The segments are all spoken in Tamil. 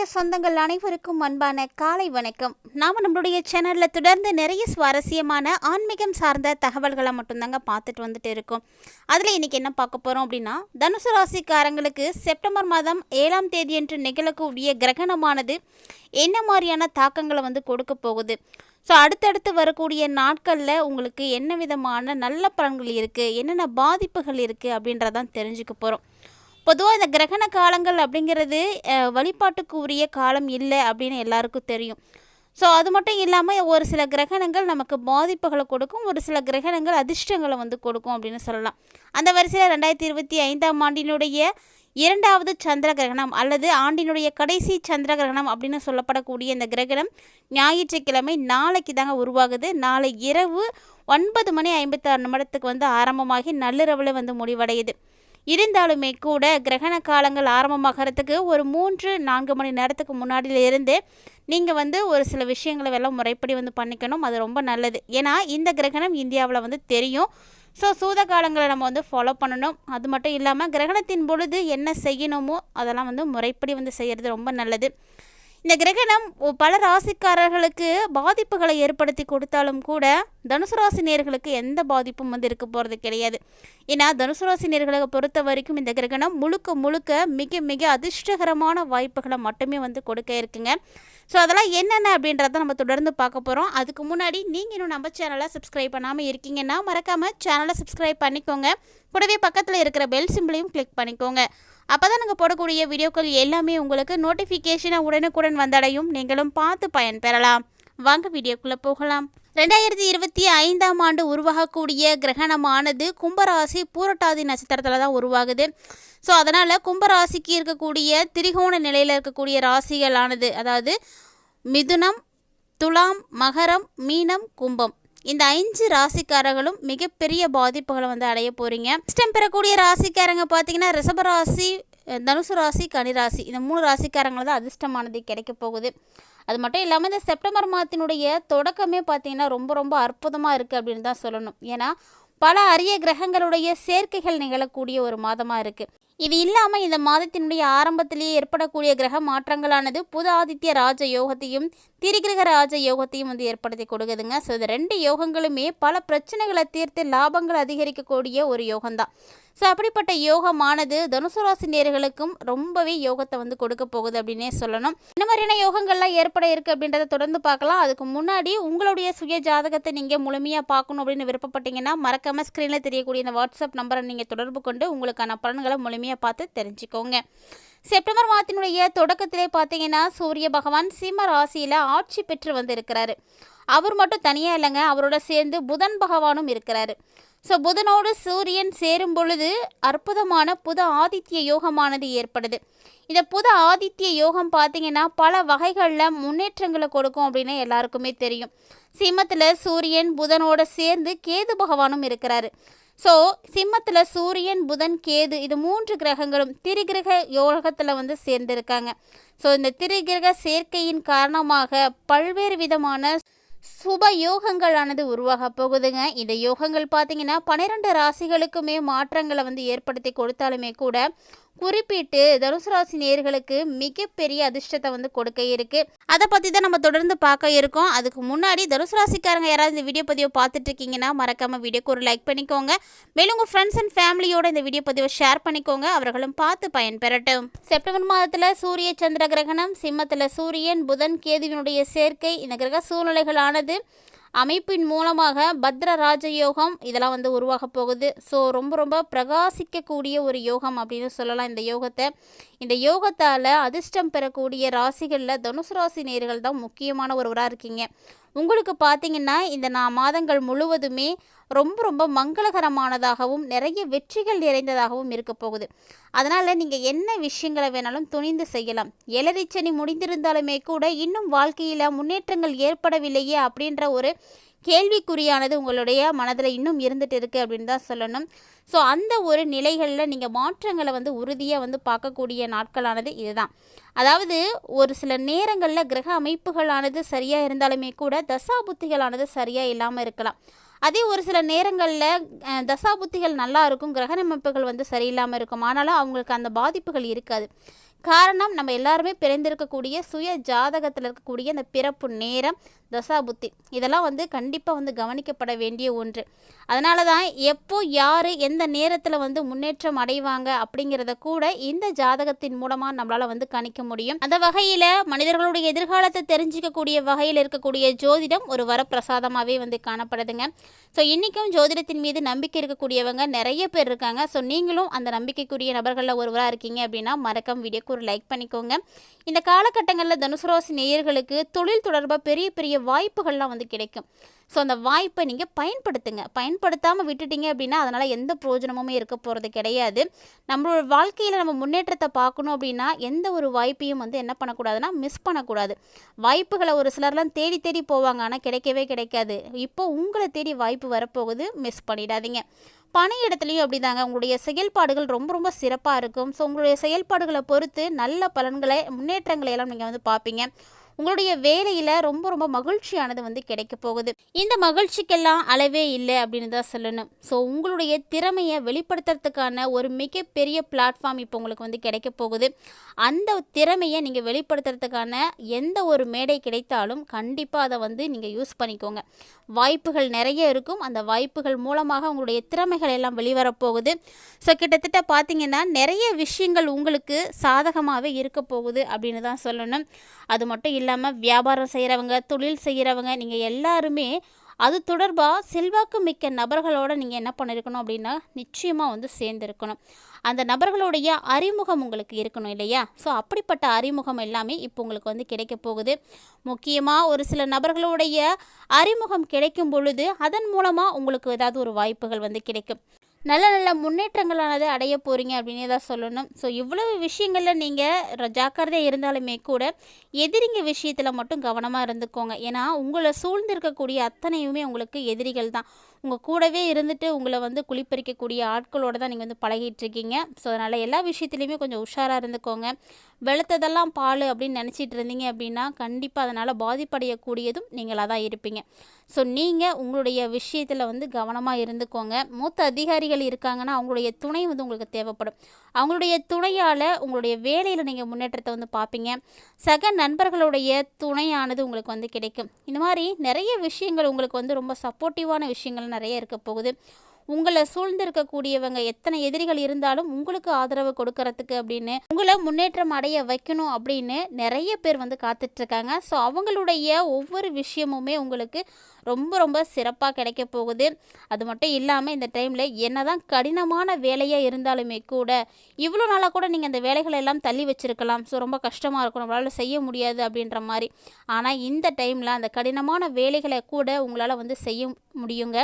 ஆரோக்கிய சொந்தங்கள் அனைவருக்கும் அன்பான காலை வணக்கம். நாம் நம்மளுடைய சேனலில் தொடர்ந்து நிறைய சுவாரஸ்யமான ஆன்மீகம் சார்ந்த தகவல்களை மட்டும்தாங்க பார்த்துட்டு வந்துட்டு இருக்கோம். அதில் இன்றைக்கி என்ன பார்க்க போகிறோம் அப்படின்னா தனுசு ராசிக்காரங்களுக்கு செப்டம்பர் மாதம் ஏழாம் தேதியன்று நிகழக்கூடிய கிரகணமானது என்ன மாதிரியான தாக்கங்களை வந்து கொடுக்க போகுது? ஸோ அடுத்தடுத்து வரக்கூடிய நாட்களில் உங்களுக்கு என்ன விதமான நல்ல பலன்கள் இருக்குது என்னென்ன பாதிப்புகள் இருக்குது அப்படின்றதான் தெரிஞ்சுக்க போகிறோம் பொதுவாக இந்த கிரகண காலங்கள் அப்படிங்கிறது வழிபாட்டுக்கு உரிய காலம் இல்லை அப்படின்னு எல்லாருக்கும் தெரியும். ஸோ அது மட்டும் இல்லாமல் ஒரு சில கிரகணங்கள் நமக்கு பாதிப்புகளை கொடுக்கும் ஒரு சில கிரகணங்கள் அதிர்ஷ்டங்களை வந்து கொடுக்கும் அப்படின்னு சொல்லலாம். அந்த வரிசையில் ரெண்டாயிரத்தி இருபத்தி ஐந்தாம் ஆண்டினுடைய இரண்டாவது சந்திர கிரகணம் அல்லது ஆண்டினுடைய கடைசி சந்திர கிரகணம் அப்படின்னு சொல்லப்படக்கூடிய இந்த கிரகணம் ஞாயிற்றுக்கிழமை நாளைக்கு தாங்க உருவாகுது. நாளை இரவு ஒன்பது மணி ஐம்பத்தாறு நிமிடத்துக்கு வந்து ஆரம்பமாகி நள்ளிரவில் வந்து முடிவடையுது. இருந்தாலுமே கூட கிரகண காலங்கள் ஆரம்பமாகறதுக்கு ஒரு மூன்று நான்கு மணி நேரத்துக்கு முன்னாடியிலிருந்து நீங்கள் வந்து ஒரு சில விஷயங்களை எல்லாம் முறைப்படி வந்து பண்ணிக்கணும். அது ரொம்ப நல்லது. ஏன்னா இந்த கிரகணம் இந்தியாவில் வந்து தெரியும். ஸோ சூத காலங்களை நம்ம வந்து ஃபாலோ பண்ணணும். அது மட்டும் இல்லாமல் கிரகணத்தின் பொழுது என்ன செய்யணுமோ அதெல்லாம் வந்து முறைப்படி வந்து செய்கிறது ரொம்ப நல்லது. இந்த கிரகணம் பல ராசிக்காரர்களுக்கு பாதிப்புகளை ஏற்படுத்தி கொடுத்தாலும் கூட தனுசு ராசி நேர்களுக்கு எந்த பாதிப்பும் வந்து இருக்க போகிறது கிடையாது. ஏன்னா தனுசு ராசி நேர்களை பொறுத்த வரைக்கும் இந்த கிரகணம் முழுக்க முழுக்க மிக மிக அதிர்ஷ்டகரமான வாய்ப்புகளை மட்டுமே வந்து கொடுக்க இருக்குங்க. ஸோ அதெல்லாம் என்னென்ன அப்படின்றத நம்ம தொடர்ந்து பார்க்க போகிறோம் அதுக்கு முன்னாடி நீங்கள் இன்னும் நம்ம சேனலை சப்ஸ்கிரைப் பண்ணாமல் இருக்கீங்கன்னா மறக்காமல் சேனலை சப்ஸ்கிரைப் பண்ணிக்கோங்க. கூடவே பக்கத்தில் இருக்கிற பெல் சிம்பிளையும் கிளிக் பண்ணிக்கோங்க. அப்போ தான் நாங்கள் போடக்கூடிய வீடியோக்கள் எல்லாமே உங்களுக்கு நோட்டிஃபிகேஷனாக உடனுக்குடன் வந்தடையும். நீங்களும் பார்த்து பயன்பெறலாம் வாங்க வீடியோக்குள்ளே போகலாம். ரெண்டாயிரத்தி இருபத்தி ஐந்தாம் ஆண்டு உருவாகக்கூடிய கிரகணமானது கும்பராசி பூரட்டாதி நட்சத்திரத்தில் தான் உருவாகுது. ஸோ அதனால் கும்பராசிக்கு இருக்கக்கூடிய திரிகோண நிலையில் இருக்கக்கூடிய ராசிகளானது அதாவது மிதுனம் துலாம் மகரம் மீனம் கும்பம். இந்த ஐந்து ராசிக்காரர்களும் மிகப்பெரிய பாதிப்புகளை வந்து அடைய போகிறீங்க இஷ்டம் பெறக்கூடிய ராசிக்காரங்க பார்த்தீங்கன்னா ரிஷபராசி தனுசு ராசி கனிராசி இந்த மூணு ராசிக்காரங்களை தான் அதிர்ஷ்டமானது கிடைக்க போகுது. அது மட்டும் இல்லாமல் இந்த செப்டம்பர் மாதத்தினுடைய தொடக்கமே பார்த்தீங்கன்னா ரொம்ப ரொம்ப அற்புதமாக இருக்குது அப்படின்னு தான் சொல்லணும். ஏன்னா பல அரிய கிரகங்களுடைய சேர்க்கைகள் நிகழக்கூடிய ஒரு மாதமாக இருக்குது இது இல்லாமல் இந்த மாதத்தினுடைய ஆரம்பத்திலேயே ஏற்படக்கூடிய கிரக மாற்றங்களானது புது ஆதித்ய ராஜ யோகத்தையும் திரிகிரக ராஜ யோகத்தையும் வந்து ஏற்படுத்தி கொடுக்குதுங்க. ஸோ இது ரெண்டு யோகங்களுமே பல பிரச்சனைகளை தீர்த்து லாபங்கள் அதிகரிக்கக்கூடிய ஒரு யோகம்தான். ஸோ அப்படிப்பட்ட யோகமானது தனுசு ராசி நேர்களுக்கும் ரொம்பவே யோகத்தை வந்து கொடுக்க போகுது அப்படின்னே சொல்லணும். இந்த மாதிரியான யோகங்கள்லாம் ஏற்பட இருக்குது அப்படின்றத தொடர்ந்து பார்க்கலாம். அதுக்கு முன்னாடி உங்களுடைய சுய ஜாதகத்தை நீங்கள் முழுமையாக பார்க்கணும் அப்படின்னு விருப்பப்பட்டீங்கன்னா மறக்காம ஸ்க்ரீனில் தெரியக்கூடிய இந்த வாட்ஸ்அப் நம்பரை நீங்கள் தொடர்பு கொண்டு உங்களுக்கான பலன்களை முழுமையாக பார்த்து தெரிஞ்சுக்கோங்க. செப்டம்பர் மாதத்தினுடைய தொடக்கத்திலே பார்த்தீங்கன்னா சூரிய பகவான் சிம்ம ராசியில் ஆட்சி பெற்று வந்திருக்கிறாரு. அவர் மட்டும் தனியாக இல்லைங்க. அவரோட சேர்ந்து புதன் பகவானும் இருக்கிறாரு. ஸோ புதனோடு சூரியன் சேரும் பொழுது அற்புதமான புத ஆதித்ய யோகமானது ஏற்படுது. இந்த புத ஆதித்ய யோகம் பார்த்தீங்கன்னா பல வகைகளில் முன்னேற்றங்களை கொடுக்கும் அப்படின்னு எல்லாருக்குமே தெரியும். சிம்மத்தில் சூரியன் புதனோட சேர்ந்து கேது பகவானும் இருக்கிறாரு. ஸோ சிம்மத்தில் சூரியன் புதன் கேது இது மூன்று கிரகங்களும் திரிகிரக யோகத்தில் வந்து சேர்ந்திருக்காங்க. ஸோ இந்த திரிகிரக சேர்க்கையின் காரணமாக பல்வேறு விதமான சுப யோகங்களானது உருவாக போகுதுங்க. இந்த யோகங்கள் பார்த்தீங்கன்னா பன்னிரெண்டு ராசிகளுக்குமே மாற்றங்களை வந்து ஏற்படுத்தி கொடுத்தாலுமே கூட குறிப்பிட்டு தனுசு ராசி நேர்களுக்கு மிகப்பெரிய அதிர்ஷ்டத்தை வந்து கொடுக்க இருக்கு. அதை பற்றி தான் நம்ம தொடர்ந்து பார்க்க இருக்கோம். அதுக்கு முன்னாடி தனுசு ராசிக்காரங்க யாராவது இந்த வீடியோ பதிவை பார்த்துட்டு இருக்கீங்கன்னா மறக்காம வீடியோக்கு ஒரு லைக் பண்ணிக்கோங்க. மேலும் உங்கள் ஃப்ரெண்ட்ஸ் அண்ட் ஃபேமிலியோட இந்த வீடியோ பதிவை ஷேர் பண்ணிக்கோங்க. அவர்களும் பார்த்து பயன்பெறட்டும். செப்டம்பர் மாதத்தில் சூரிய சந்திர கிரகணம் சிம்மத்தில் சூரியன் புதன் கேதுவினுடைய சேர்க்கை. இந்த கிரக சூழ்நிலைகளானது அமைப்பின் மூலமாக பத்ர ராஜயோகம் இதெல்லாம் வந்து உருவாக போகுது. ஸோ ரொம்ப ரொம்ப பிரகாசிக்கக்கூடிய ஒரு யோகம் அப்படின்னு சொல்லலாம் இந்த யோகத்தை. இந்த யோகத்தால் அதிர்ஷ்டம் பெறக்கூடிய ராசிகளில் தனுசு ராசி நேர்கள் தான் முக்கியமான ஒருவராக இருக்கீங்க. உங்களுக்கு பார்த்தீங்கன்னா இந்த நான் மாதங்கள் முழுவதுமே ரொம்ப ரொம்ப மங்களகரமானதாகவும் நிறைய வெற்றிகள் நிறைந்ததாகவும் இருக்க போகுது. அதனால் நீங்கள் என்ன விஷயங்களை வேணாலும் துணிந்து செய்யலாம். எலரிச்சனி முடிந்திருந்தாலுமே கூட இன்னும் வாழ்க்கையில் முன்னேற்றங்கள் ஏற்படவில்லையே அப்படின்ற ஒரு கேள்விக்குறியானது உங்களுடைய மனதில் இன்னும் இருந்துட்டு இருக்குது அப்படின்னு தான் சொல்லணும். ஸோ அந்த ஒரு நிலைகளில் நீங்கள் மாற்றங்களை வந்து உறுதியாக வந்து பார்க்கக்கூடிய நாட்களானது இதுதான். அதாவது ஒரு சில நேரங்களில் கிரக அமைப்புகளானது சரியாக இருந்தாலுமே கூட தசாபுத்திகளானது சரியாக இல்லாமல் இருக்கலாம். அதே ஒரு சில நேரங்களில் தசாபுத்திகள் நல்லா இருக்கும் கிரக அமைப்புகள் வந்து சரியில்லாமல் இருக்கும். ஆனாலும் அவங்களுக்கு அந்த பாதிப்புகள் இருக்காது. காரணம் நம்ம எல்லாருமே பிறந்திருக்கக்கூடிய சுய ஜாதகத்தில் இருக்கக்கூடிய அந்த பிறப்பு நேரம் தசாபுத்தி இதெல்லாம் வந்து கண்டிப்பாக வந்து கவனிக்கப்பட வேண்டிய ஒன்று. அதனால தான் எப்போ யார் எந்த நேரத்தில் வந்து முன்னேற்றம் அடைவாங்க அப்படிங்கிறத கூட இந்த ஜாதகத்தின் மூலமாக நம்மளால் வந்து கணிக்க முடியும். அந்த வகையில் மனிதர்களுடைய எதிர்காலத்தை தெரிஞ்சிக்கக்கூடிய வகையில் இருக்கக்கூடிய ஜோதிடம் ஒரு வரப்பிரசாதமாகவே வந்து காணப்படுதுங்க. ஸோ இன்றைக்கும் ஜோதிடத்தின் மீது நம்பிக்கை இருக்கக்கூடியவங்க நிறைய பேர் இருக்காங்க. ஸோ நீங்களும் அந்த நம்பிக்கைக்குரிய நபர்களில் ஒருவராக இருக்கீங்க அப்படின்னா மறக்காம வீடியோக்கு ஒரு லைக் பண்ணிக்கோங்க. இந்த காலகட்டங்களில் தனுசுராசி நேயர்களுக்கு தொழில் தொடர்பாக பெரிய பெரிய வாய்ப்புகள்லாம் வந்து கிடைக்கும். ஸோ அந்த வாய்ப்பை நீங்கள் பயன்படுத்துங்க. பயன்படுத்தாமல் விட்டுட்டீங்க அப்படின்னா அதனால் எந்த பிரயோஜனமுமே இருக்க போகிறது கிடையாது. நம்மளோட வாழ்க்கையில் நம்ம முன்னேற்றத்தை பார்க்கணும் அப்படின்னா எந்த ஒரு வாய்ப்பையும் வந்து என்ன பண்ணக்கூடாதுன்னா மிஸ் பண்ணக்கூடாது. வாய்ப்புகளை ஒரு சிலர்லாம் தேடி தேடி போவாங்க. ஆனால் கிடைக்கவே கிடைக்காது. இப்போ உங்களை தேடி வாய்ப்பு வரப்போகுது. மிஸ் பண்ணிடாதீங்க. பணியிடத்துலையும் அப்படிதாங்க. உங்களுடைய செயல்பாடுகள் ரொம்ப ரொம்ப சிறப்பாக இருக்கும். ஸோ உங்களுடைய செயல்பாடுகளை பொறுத்து நல்ல பலன்களை முன்னேற்றங்களை எல்லாம் நீங்கள் வந்து பார்ப்பீங்க. உங்களுடைய வேலையில் ரொம்ப ரொம்ப மகிழ்ச்சியானது வந்து கிடைக்க போகுது. இந்த மகிழ்ச்சிக்கெல்லாம் அளவே இல்லை அப்படின்னு தான் சொல்லணும். ஸோ உங்களுடைய திறமையை வெளிப்படுத்துறதுக்கான ஒரு மிகப்பெரிய பிளாட்ஃபார்ம் இப்போ உங்களுக்கு வந்து கிடைக்க போகுது. அந்த திறமையை நீங்கள் வெளிப்படுத்துறதுக்கான எந்த ஒரு மேடை கிடைத்தாலும் கண்டிப்பாக அதை வந்து நீங்கள் யூஸ் பண்ணிக்கோங்க. வாய்ப்புகள் நிறைய இருக்கும். அந்த வாய்ப்புகள் மூலமாக உங்களுடைய திறமைகள் எல்லாம் வெளிவரப்போகுது ஸோ கிட்டத்தட்ட பார்த்தீங்கன்னா நிறைய விஷயங்கள் உங்களுக்கு சாதகமாகவே இருக்க போகுது அப்படின்னு தான் சொல்லணும். அது மட்டும் இல்லாமல் வியாபாரம் செய்கிறவங்க தொழில் செய்கிறவங்க நீங்கள் எல்லாருமே அது தொடர்பாக செல்வாக்கு மிக்க நபர்களோட நீங்கள் என்ன பண்ணியிருக்கணும் அப்படின்னா நிச்சயமாக வந்து சேர்ந்துருக்கணும். அந்த நபர்களுடைய அறிமுகம் உங்களுக்கு இருக்கணும் இல்லையா? ஸோ அப்படிப்பட்ட அறிமுகம் எல்லாமே இப்போ உங்களுக்கு வந்து கிடைக்க போகுது. முக்கியமாக ஒரு சில நபர்களுடைய அறிமுகம் கிடைக்கும் பொழுது அதன் மூலமாக உங்களுக்கு ஏதாவது ஒரு வாய்ப்புகள் வந்து கிடைக்கும். நல்ல நல்ல முன்னேற்றங்களானது அடைய போகிறீங்க அப்படின்னே தான் சொல்லணும். ஸோ இவ்வளவு விஷயங்களில் நீங்கள் ஜாக்கிரதையாக இருந்தாலுமே கூட எதிரிங்க விஷயத்தில் மட்டும் கவனமாக இருந்துக்கோங்க. ஏன்னா உங்களை சூழ்ந்திருக்கக்கூடிய அத்தனையுமே உங்களுக்கு எதிரிகள் தான். உங்கள் கூடவே இருந்துட்டு உங்களை வந்து குளிப்பறிக்கக்கூடிய ஆட்களோடு தான் நீங்கள் வந்து பழகிட்டு இருக்கீங்க. ஸோ அதனால் எல்லா விஷயத்துலையுமே கொஞ்சம் உஷாராக இருந்துக்கோங்க. வெளுத்ததெல்லாம் பால் அப்படின்னு நினச்சிட்டு இருந்தீங்க அப்படின்னா கண்டிப்பாக அதனால் பாதிப்படையக்கூடியதும் நீங்களாக தான் இருப்பீங்க. ஸோ நீங்கள் உங்களுடைய விஷயத்தில் வந்து கவனமாக இருந்துக்கோங்க. மூத்த அதிகாரிகள் இருக்காங்கன்னா அவங்களுடைய துணை வந்து உங்களுக்கு தேவைப்படும். அவங்களுடைய துணையால் உங்களுடைய வேலையில் நீங்கள் முன்னேற்றத்தை வந்து பார்ப்பீங்க சக நண்பர்களுடைய துணையானது உங்களுக்கு வந்து கிடைக்கும். இந்த மாதிரி நிறைய விஷயங்கள் உங்களுக்கு வந்து ரொம்ப சப்போர்ட்டிவான விஷயங்கள் நிறைய இருக்க போகுது. உங்களை சூழ்ந்திருக்கக்கூடியவங்க எத்தனை எதிரிகள் இருந்தாலும் உங்களுக்கு ஆதரவு கொடுக்கறதுக்கு அப்படின்னு உங்களை முன்னேற்றம் அடைய வைக்கணும் அப்படின்னு நிறைய பேர் வந்து காத்துட்ருக்காங்க ஸோ அவங்களுடைய ஒவ்வொரு விஷயமுமே உங்களுக்கு ரொம்ப ரொம்ப சிறப்பாக கிடைக்க போகுது. அது மட்டும் இல்லாமல் இந்த டைமில் என்ன தான் கடினமான வேலையாக இருந்தாலுமே கூட இவ்வளோ நாளாக கூட நீங்கள் அந்த வேலைகளை எல்லாம் தள்ளி வச்சுருக்கலாம். ஸோ ரொம்ப கஷ்டமாக இருக்கும். நம்மளால் செய்ய முடியாது அப்படின்ற மாதிரி. ஆனால் இந்த டைமில் அந்த கடினமான வேலைகளை கூட உங்களால் வந்து செய்ய முடியுங்க.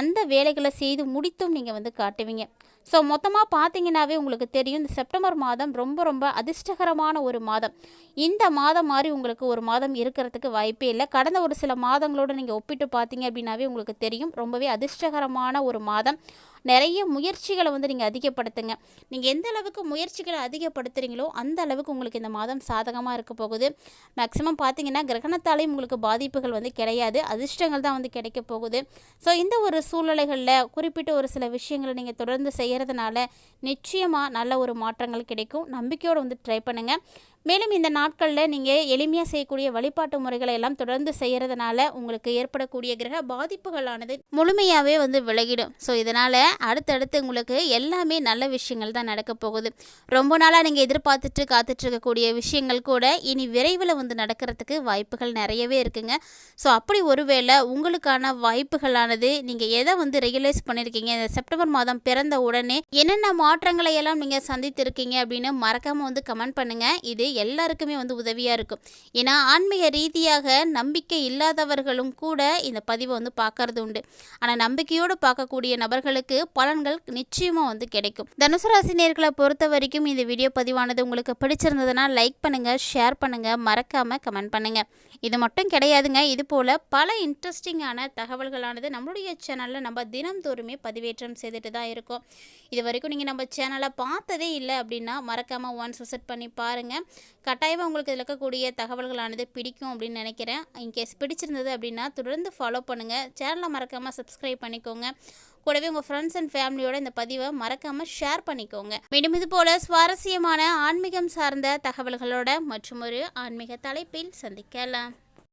அந்த வேலைகளை செய்து முடித்தும் நீங்கள் வந்து காட்டுவீங்க. ஸோ மொத்தமாக பார்த்தீங்கன்னாவே உங்களுக்கு தெரியும் இந்த செப்டம்பர் மாதம் ரொம்ப ரொம்ப அதிர்ஷ்டகரமான ஒரு மாதம். இந்த மாதம் மாதிரி உங்களுக்கு ஒரு மாதம் இருக்கிறதுக்கு வாய்ப்பே இல்லை. கடந்த ஒரு சில மாதங்களோடு நீங்கள் ஒப்பிட்டு பார்த்தீங்க அப்படின்னாவே உங்களுக்கு தெரியும் ரொம்பவே அதிர்ஷ்டகரமான ஒரு மாதம். நிறைய முயற்சிகளை வந்து நீங்கள் அதிகப்படுத்துங்க. நீங்கள் எந்த அளவுக்கு முயற்சிகளை அதிகப்படுத்துகிறீங்களோ அந்த அளவுக்கு உங்களுக்கு இந்த மாதம் சாதகமாக இருக்க போகுது. மேக்ஸிமம் பார்த்தீங்கன்னா கிரகணத்தாலேயும் உங்களுக்கு பாதிப்புகள் வந்து கிடையாது. அதிர்ஷ்டங்கள் தான் வந்து கிடைக்க போகுது. ஸோ இந்த ஒரு சூழ்நிலைகளில் குறிப்பிட்ட ஒரு சில விஷயங்களை நீங்கள் தொடர்ந்து செய்கிறதுனால நிச்சயமாக நல்ல ஒரு மாற்றங்கள் கிடைக்கும். நம்பிக்கையோடு வந்து ட்ரை பண்ணுங்கள் மேலும் இந்த நாட்களில் நீங்கள் எளிமையாக செய்யக்கூடிய வழிபாட்டு முறைகளை எல்லாம் தொடர்ந்து செய்கிறதுனால உங்களுக்கு ஏற்படக்கூடிய கிரக பாதிப்புகளானது முழுமையாகவே வந்து விலகிடும். ஸோ இதனால் அடுத்தடுத்து உங்களுக்கு எல்லாமே நல்ல விஷயங்கள் தான் நடக்க போகுது. ரொம்ப நாளாக நீங்கள் எதிர்பார்த்துட்டு காத்துட்ருக்கக்கூடிய விஷயங்கள் கூட இனி விரைவில் வந்து நடக்கிறதுக்கு வாய்ப்புகள் நிறையவே இருக்குங்க. ஸோ அப்படி ஒருவேளை உங்களுக்கான வாய்ப்புகளானது நீங்கள் எதை வந்து ரியலைஸ் பண்ணியிருக்கீங்க இந்த செப்டம்பர் மாதம் பிறந்த உடனே என்னென்ன மாற்றங்களை எல்லாம் நீங்கள் சந்தித்திருக்கீங்க அப்படின்னு மறக்காமல் வந்து கமெண்ட் பண்ணுங்கள் இது எல்லாருக்குமே வந்து உதவியாக இருக்கும். ஏன்னா ஆன்மீக ரீதியாக நம்பிக்கை இல்லாதவர்களும் கூட இந்த பதிவை வந்து பார்க்கறது உண்டு. ஆனால் நம்பிக்கையோடு பார்க்கக்கூடிய நபர்களுக்கு பலன்கள் நிச்சயமாக வந்து கிடைக்கும். தனுசு ராசி நேர்களை பொறுத்த வரைக்கும் இந்த வீடியோ பதிவானது உங்களுக்கு பிடிச்சிருந்ததுன்னா லைக் பண்ணுங்கள் ஷேர் பண்ணுங்கள் மறக்காமல் கமெண்ட் பண்ணுங்கள் இது மட்டும் கிடையாதுங்க. இது போல் பல இன்ட்ரெஸ்டிங்கான தகவல்களானது நம்மளுடைய சேனலில் நம்ம தினம்தோறுமே பதிவேற்றம் செய்துட்டு தான் இருக்கோம். இது வரைக்கும் நீங்கள் நம்ம சேனலை பார்த்ததே இல்லை அப்படின்னா மறக்காமல் ஒன்ஸ் விசிட் பண்ணி பாருங்கள் கட்டாயமாக உங்களுக்கு இதில் இருக்கக்கூடிய தகவல்களானது பிடிக்கும் அப்படின்னு நினைக்கிறேன். இன்கேஸ் பிடிச்சிருந்தது அப்படின்னா தொடர்ந்து ஃபாலோ பண்ணுங்கள் சேனலை மறக்காமல் சப்ஸ்கிரைப் பண்ணிக்கோங்க. கூடவே உங்கள் ஃப்ரெண்ட்ஸ் அண்ட் ஃபேமிலியோட இந்த பதிவை மறக்காமல் ஷேர் பண்ணிக்கோங்க. மீண்டும் இது போல் சுவாரஸ்யமான ஆன்மீகம் சார்ந்த தகவல்களோட மற்றும் ஒரு ஆன்மீக தலைப்பில் சந்திக்கலாம்.